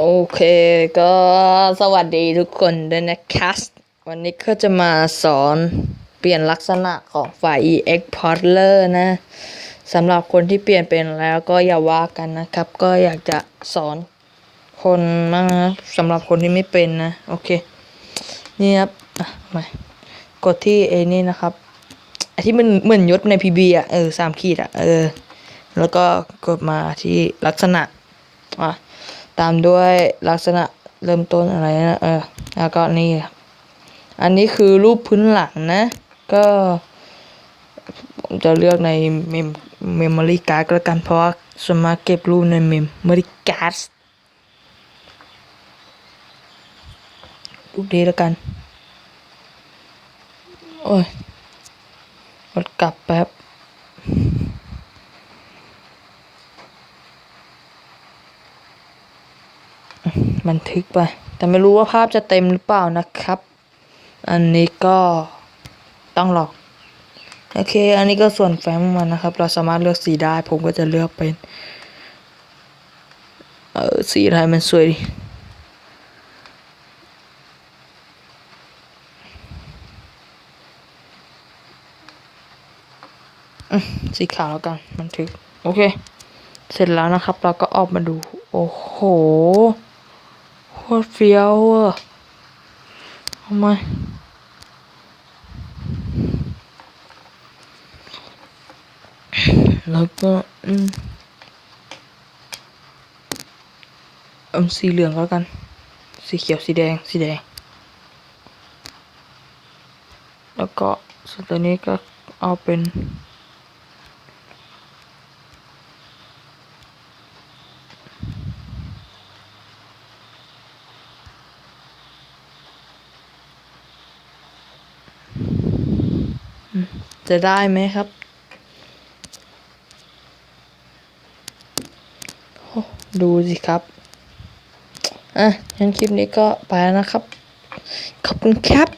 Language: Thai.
โอเคก็สวัสดีทุกคนด้วยนะครับวันนี้ก็จะมาสอนเปลี่ยนลักษณะของไฟล์ exporter นะสำหรับคนที่เปลี่ยนเป็นแล้วก็อย่าว่ากันนะครับ ก็อยากจะสอนคนบ้างนะสำหรับคนที่ไม่เป็นนะ โอเค นี่ครับมากดที่เอนี่นะครับไอที่มันเหมือนยศใน PB อะเออสามขีดอะเออ แล้วก็กดมาที่ลักษณะอะ ตามด้วยลักษณะเริ่มต้นอะไรนะเออแล้วก็นี่ อันนี้คือรูปพื้นหลังนะ ก็ผมจะเลือกในเมมเมมโมรี่การ์ดแล้วกันเพราะว่าส่วนมากเก็บรูปในเมมโมรี่การ์ดรูปนี้แล้วกัน โอ้ยกดกลับแป๊บ บันทึกไป แต่ไม่รู้ว่าภาพจะเต็มหรือเปล่านะครับ อันนี้ก็ต้องหรอกโอเค อันนี้ก็ส่วนแฟ้มมันนะครับ เราสามารถเลือกสีได้ ผมก็จะเลือกเป็น เออสีอะไรมันสวยดีสีขาวแล้วกันบันทึก โอเค เสร็จแล้วนะครับ เราก็ออกมาดู โอ้โห คตรเฟี้ยวเอะทำไมแล้วก็อืมเอาสีเหลืองก็แล้วกัน สีเขียวสีแดงสีแดง แล้วก็ส่วนตัวนี้ก็เอาเป็น จะได้ไหมครับ ดูสิครับ อะงั้นคลิปนี้ก็ไปแล้วนะครับ ขอบคุณครับ